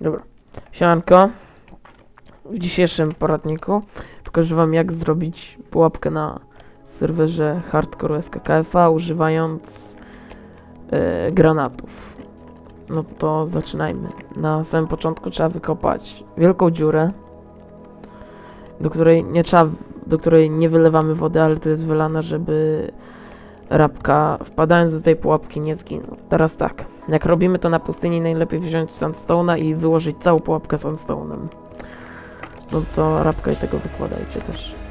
Dobra. Siemanko. W dzisiejszym poradniku pokażę wam jak zrobić pułapkę na serwerze Hardcore SKKF-a używając e, granatów. No to zaczynajmy. Na samym początku trzeba wykopać wielką dziurę, do której nie trzeba, do której nie wylewamy wody, ale to jest wylana, żeby rabka wpadając do tej pułapki nie zginął. Teraz tak, jak robimy to na pustyni, najlepiej wziąć sandstone'a i wyłożyć całą pułapkę sandstone'em. No to rabka i tego wykładajcie też.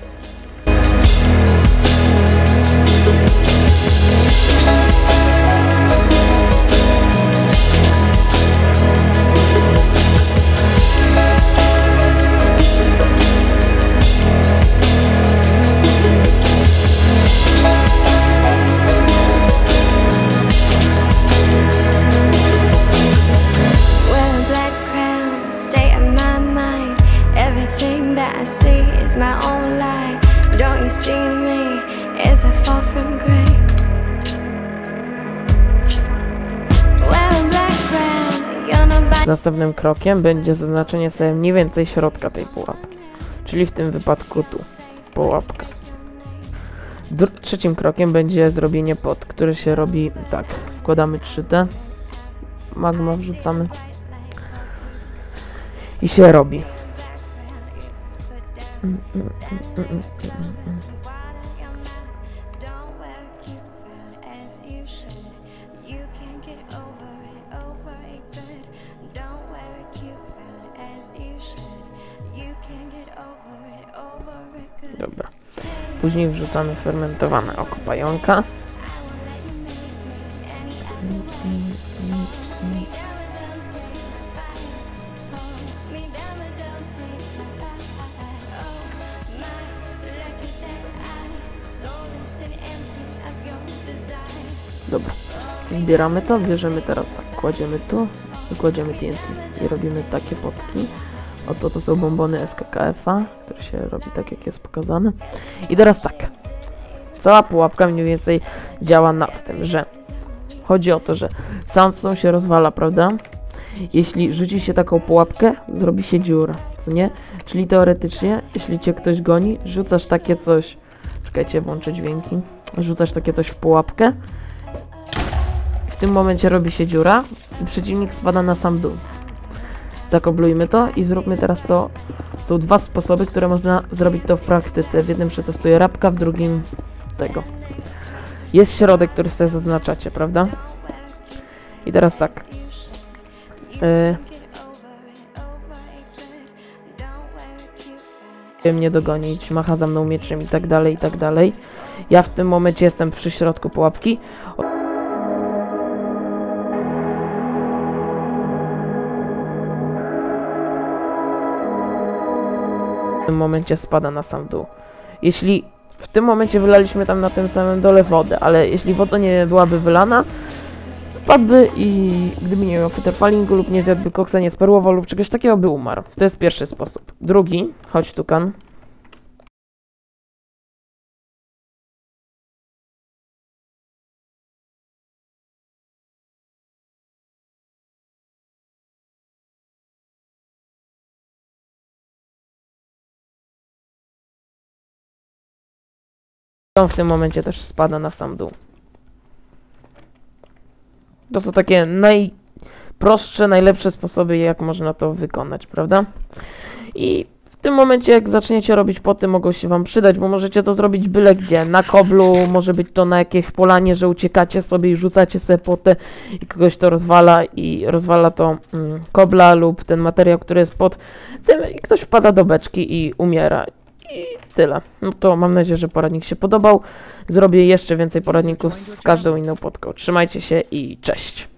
Następnym krokiem będzie zaznaczenie sobie mniej więcej środka tej pułapki, czyli w tym wypadku tu, pułapka. Dr- trzecim krokiem będzie zrobienie pod, które się robi tak. Wkładamy 3D, magma wrzucamy i się robi. Mm, mm, mm, Dobra. Później wrzucamy fermentowane oko pająka. Dobra. Zbieramy to, bierzemy teraz tak, kładziemy tu, i kładziemy TNT i robimy takie potki. Oto to są bombony SKKF-a, które się robi tak jak jest pokazane. I teraz tak. Cała pułapka mniej więcej działa nad tym, że chodzi o to, że sandstone się rozwala, prawda? Jeśli rzuci się taką pułapkę, zrobi się dziura, co nie? Czyli teoretycznie, jeśli cię ktoś goni, rzucasz takie coś. Czekajcie, włączę dźwięki. Rzucasz takie coś w pułapkę. W tym momencie robi się dziura i przeciwnik spada na sam dół. Zakoblujmy to i zróbmy teraz to. Są dwa sposoby, które można zrobić to w praktyce. W jednym przetestuję rabka, w drugim tego. Jest środek, który sobie zaznaczacie, prawda? I teraz tak. Yy, mnie dogonić, macha za mną mieczem i tak dalej, i tak dalej. Ja w tym momencie jestem przy środku pułapki. W tym momencie spada na sam dół. Jeśli w tym momencie wylaliśmy tam na tym samym dole wodę, ale jeśli woda nie byłaby wylana, wpadłby i gdyby nie miał futerfalingu lub nie zjadłby koksa, nie sperłował lub czegoś takiego, by umarł. To jest pierwszy sposób. Drugi, chodź tu On w tym momencie też spada na sam dół. To są takie najprostsze, najlepsze sposoby, jak można to wykonać, prawda? I w tym momencie, jak zaczniecie robić poty, mogą się wam przydać, bo możecie to zrobić byle gdzie. Na koblu, może być to na jakiejś polanie, że uciekacie sobie i rzucacie sobie potę i kogoś to rozwala i rozwala to mm, kobla lub ten materiał, który jest pod tym i ktoś wpada do beczki i umiera. I tyle. No to mam nadzieję, że poradnik się podobał. Zrobię jeszcze więcej poradników z każdą inną podką. Trzymajcie się i cześć.